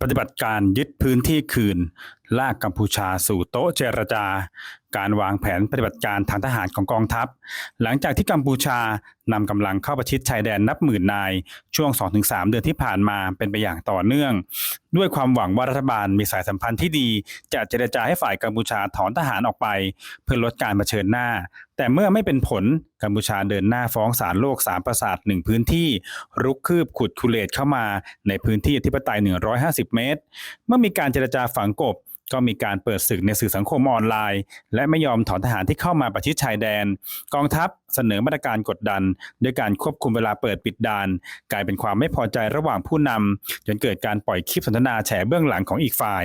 ปฏิบัติการยึดพื้นที่คืน ลากกัมพูชาสู่โต๊ะเจรจา การวางแผนปฏิบัติการทางทหารของกองทัพ หลังจากที่กัมพูชานำกำลังเข้าประชิดชายแดนนับหมื่นนาย ช่วง 2-3 เดือนที่ผ่านมาเป็นไปอย่างต่อเนื่อง ด้วยความหวังว่ารัฐบาลมีสายสัมพันธ์ที่ดี จะเจรจาให้ฝ่ายกัมพูชาถอนทหารออกไป เพื่อลดการเผชิญหน้า แต่เมื่อไม่เป็นผลกัมพูชาเดินหน้าฟ้องศาลโลกสามประสาทหนึ่งพื้นที่ รุกคืบขุดคุเลตเข้ามาในพื้นที่อธิปไตย 150 เมตร เมื่อมีการเจรจาฝังกบ ก็มีการเปิดศึกในสื่อสังคมออนไลน์ และไม่ยอมถอนทหารที่เข้ามาประชิดชายแดน กองทัพเสนอมาตรการกดดัน ด้วยการควบคุมเวลาเปิดปิดด่าน กลายเป็นความไม่พอใจระหว่างผู้นำจนเกิดการปล่อยคลิปสนทนาแฉเบื้องหลังของอีกฝ่าย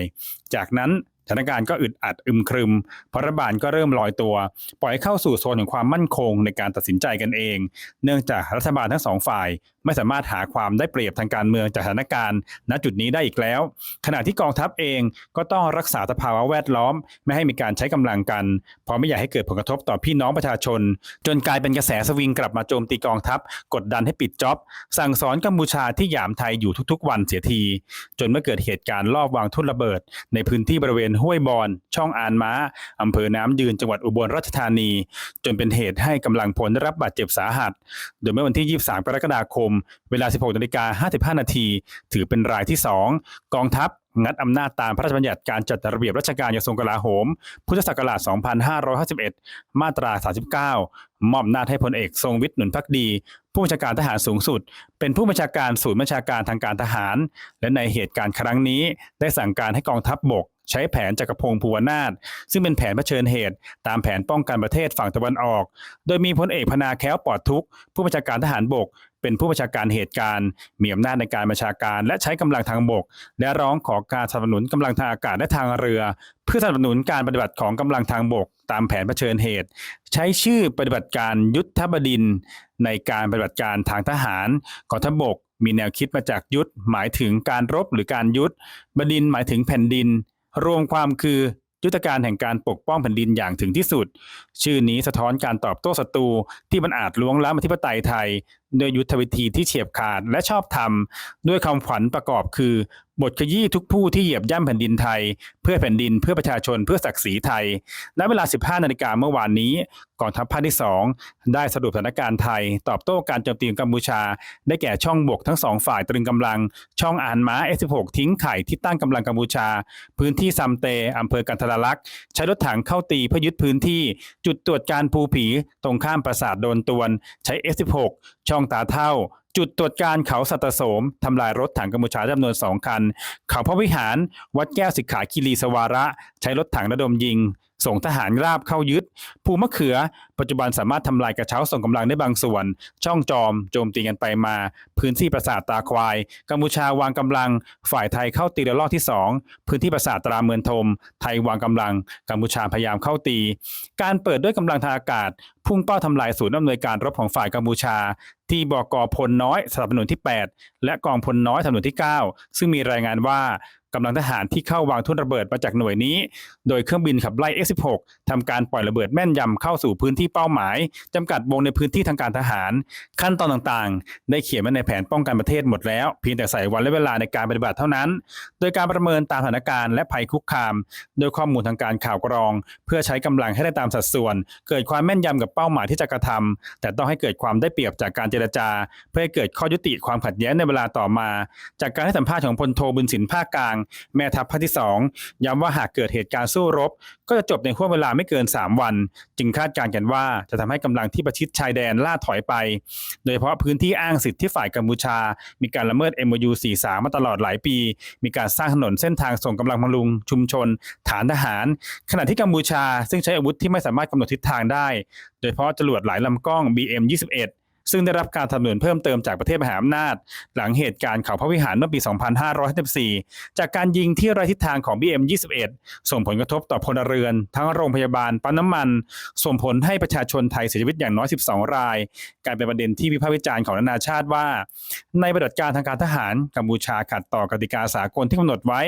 จากนั้น ถานการณ์ก็อึดอัดอึมครึมเพราะรัฐบาลก็เริ่มลอยตัว ปล่อยเข้าสู่โซนของความมั่นคงในการตัดสินใจกันเอง เนื่องจากรัฐบาลทั้งสองฝ่าย ไม่สามารถหาความได้เปรียบทางการเมืองจากสถานการณ์ ณจุดนี้ได้อีกแล้ว ขณะที่กองทัพเองก็ต้องรักษาสภาวะแวดล้อม ไม่ให้มีการใช้กำลังกันเพราะไม่อยากให้เกิดผลกระทบต่อพี่น้องประชาชน จนกลายเป็นกระแสสวิงกลับมาโจมตีกองทัพ กดดันให้ปิดจ็อบ สั่งสอนกัมพูชาที่หยามไทยอยู่ทุกๆ วันเสียที จนเมื่อเกิดเหตุการณ์ลอบวางทุ่นระเบิด ในพื้นที่บริเวณห้วยบอน ช่องอานม้าอำเภอน้ำยืนจังหวัดอุบลราชธานี จนเป็นเหตุให้กำลังพลได้รับบาดเจ็บสาหัส โดยเมื่อวันที่ 23 กรกฎาคม เวลา 16นาฬิกา55 นาที ถือเป็นรายที่ 2 กองทัพงัดอำนาจตามพระราชบัญญัติการจัดระเบียบราชการกระทรวงกลาโหม พุทธศักราช 2551 มาตรา 39 มอบอำนาจให้พลเอกทรงวิทย์หนุนพักดี ผู้บัญชาการทหารสูงสุด เป็นผู้บัญชาการศูนย์บัญชาการทางการทหาร และในเหตุการณ์ครั้งนี้ได้สั่งการให้กองทัพบบก ใช้แผนจักรพงศ์ภูวนาถซึ่งเป็นแผนเผชิญเหตุ ตามแผนป้องกันประเทศฝั่งตะวันออก โดยมีพลเอกพนาแค้วปลอดทุกผู้บัญชาการทหารบก เป็นผู้บัญชาการเหตุการณ์ มีอำนาจในการบัญชาการ และใช้กำลังทางบก และร้องขอการสนับสนุนกำลังทางอากาศและทางเรือ เพื่อสนับสนุนการปฏิบัติของกำลังทางบก ตามแผนเผชิญเหตุ ใช้ชื่อปฏิบัติการยุทธบดิน ในการปฏิบัติการทางทหารกองทัพบกมีแนวคิดมาจากยุทธหมายถึงการรบหรือการยุทธบดินหมายถึงแผ่นดิน รวมความคือยุทธการแห่งการปกป้องแผ่นดินอย่างถึงที่สุด ชื่อนี้สะท้อนการตอบโต้ศัตรูที่มันอาจล้วงล้ำอธิปไตยไทย โดยยุทธวิธีที่เฉียบขาดและชอบธรรม ด้วยคำขวัญประกอบคือ บทขยี้ทุกผู้ที่เหยียบย่ำแผ่นดินไทย เพื่อแผ่นดินเพื่อประชาชนเพื่อศักดิ์ศรีไทย ณ เวลา 15 นาฬิกาเมื่อวานนี้กองทัพภาคที่ 2 ได้สรุปสถานการณ์ไทย ตอบโต้การโจมตีของกัมพูชา ได้แก่ช่องบกทั้งสองฝ่ายตรึงกำลัง ช่องอ่านม้า F16 ทิ้งไข่ที่ตั้งกำลังกัมพูชา พื้นที่ซัมเตอำเภอกันทรลักษ์ใช้รถถังเข้าตีเพื่อยึดพื้นที่ จุดตรวจการภูผีตรงข้ามปราสาทโดนตวน ใช้ F16 ช่ององตาเท่า จุดตรวจการเขาสัตโสมทำลายรถถังกัมพูชาจำนวนสองคัน เขาพระวิหาร วัดแก้วสิกขาคิรีสวาระ ใช้รถถังระดมยิง ส่งทหารราบเข้ายึด ภูมะเขือ ปัจจุบันสามารถทำลายกระเช้าส่งกำลังได้บางส่วน ช่องจอมโจมตีกันไปมา พื้นที่ปราสาทตาควาย กัมพูชาวางกำลัง ฝ่ายไทยเข้าตีระลอกที่ 2 พื้นที่ปราสาทตราเมือนทม ไทยวางกำลัง กัมพูชาพยายามเข้าตี การเปิดด้วยกำลังทางอากาศ พุ่งเป้าทำลายศูนย์อำนวยการรบของฝ่ายกัมพูชา ที่บกพลน้อยสนับสนุนที่ 8 และกองพลน้อยสนับสนุนที่ 9 ซึ่งมีรายงานว่า กำลังทหารที่เข้าวางทุ่นระเบิดมาจากหน่วยนี้ โดยเครื่องบินขับไล่ F16 ทำการปล่อยระเบิดแม่นยำเข้าสู่พื้นที่เป้าหมายจำกัดวงในพื้นที่ทางการทหาร ขั้นตอนต่างๆ ได้เขียนไว้ในแผนป้องกันประเทศหมดแล้ว เพียงแต่ใส่วันและเวลาในการปฏิบัติเท่านั้น โดยการประเมินตามสถานการณ์และภัยคุกคาม โดยข้อมูลทางการข่าวกรอง เพื่อใช้กำลังให้ได้ตามสัดส่วน เกิดความแม่นยำกับเป้าหมายที่จะกระทำแต่ต้องให้เกิดความได้เปรียบจากการเจรจา เพื่อให้เกิดข้อยุติความขัดแย้งในเวลาต่อมา จากการให้สัมภาษณ์ของพลโทบุญสินภาคกลางแม่ทัพภาคที่ 2 ย้ำว่าหากเกิดเหตุการณ์สู้รบ ก็จะจบในห่วงเวลาไม่เกิน 3 วัน จึงคาดการณ์กันว่าจะทำให้กำลังที่ประชิดชายแดนล่าถอยไป โดยเฉพาะพื้นที่อ้างสิทธิ์ที่ฝ่ายกัมพูชา มีการละเมิด MOU 43 มาตลอดหลายปี มีการสร้างถนนเส้นทางส่งกำลังบำรุงชุมชน ฐานทหาร ขณะที่กัมพูชา ซึ่งใช้อาวุธที่ไม่สามารถกำหนดทิศทางได้ โดยเฉพาะจรวดหลายลำกล้อง BM 21 ซึ่งได้รับการสนับสนุนเพิ่มเติมจากประเทศมหาอำนาจ หลังเหตุการณ์เขาพระวิหารเมื่อปี 2554 จากการยิงที่ไร้ทิศทางของ BM 21 ส่งผลกระทบต่อพลเรือน ทั้งโรงพยาบาลปั๊มน้ำมัน ส่งผลให้ประชาชนไทยเสียชีวิตอย่างน้อย 12 รายกลายเป็นประเด็นที่วิพากษ์วิจารณ์ของนานาชาติว่า ในปฏิบัติการทางการทหารกัมพูชาขัดต่อกติกาสากลที่กำหนดไว้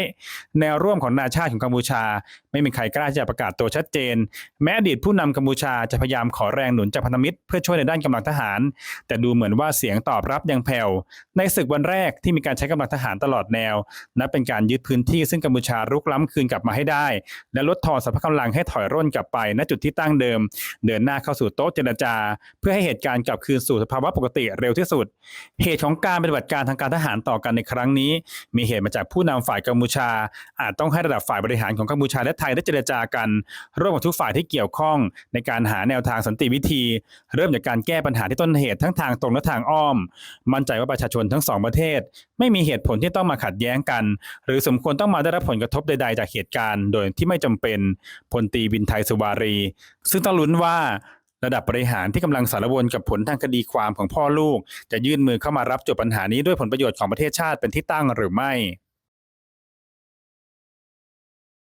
แนวร่วมของนานาชาติของกัมพูชา ไม่มีใครกล้าจะประกาศตัวชัดเจน แม้อดีตผู้นำกัมพูชาจะพยายามขอแรงหนุนจากพันธมิตร เพื่อช่วยในด้านกำลังทหารแต่ดูเหมือนว่าเสียงตอบรับยังแผ่ว ในศึกวันแรกที่มีการใช้กำลังทหารตลอดแนว นับเป็นการยึดพื้นที่ซึ่งกัมพูชารุกล้ำคืนกลับมาให้ได้ และลดทอนสรรพกำลังให้ถอยร่นกลับไปณจุดที่ตั้งเดิม เดินหน้าเข้าสู่โต๊ะเจรจา เพื่อให้เหตุการณ์กลับคืนสู่สภาวะปกติเร็วที่สุด เหตุของการปฏิบัติการทางการทหารต่อกันในครั้งนี้ มีเหตุมาจากผู้นำฝ่ายกัมพูชา อาจต้องให้ระดับฝ่ายบริหารของกัมพูชาและไทยได้เจรจากัน ร่วมกับทุกฝ่ายที่เกี่ยวข้อง ในการหาแนวทางสันติวิธี เริ่มจากการแก้ปัญหาที่ต้นเหตุทั้งทางตรงและทางอ้อม มั่นใจว่าประชาชนทั้งสองประเทศ ไม่มีเหตุผลที่ต้องมาขัดแย้งกัน หรือสมควรต้องมาได้รับผลกระทบใดๆจากเหตุการณ์ โดยที่ไม่จำเป็นพลตีวินไทยสุวารี ซึ่งต้องลุ้นว่าระดับบริหารที่กำลังสารวนกับผลทางคดีความของพ่อลูก จะยื่นมือเข้ามารับจบปัญหานี้ด้วยผลประโยชน์ของประเทศชาติเป็นที่ตั้งหรือไม่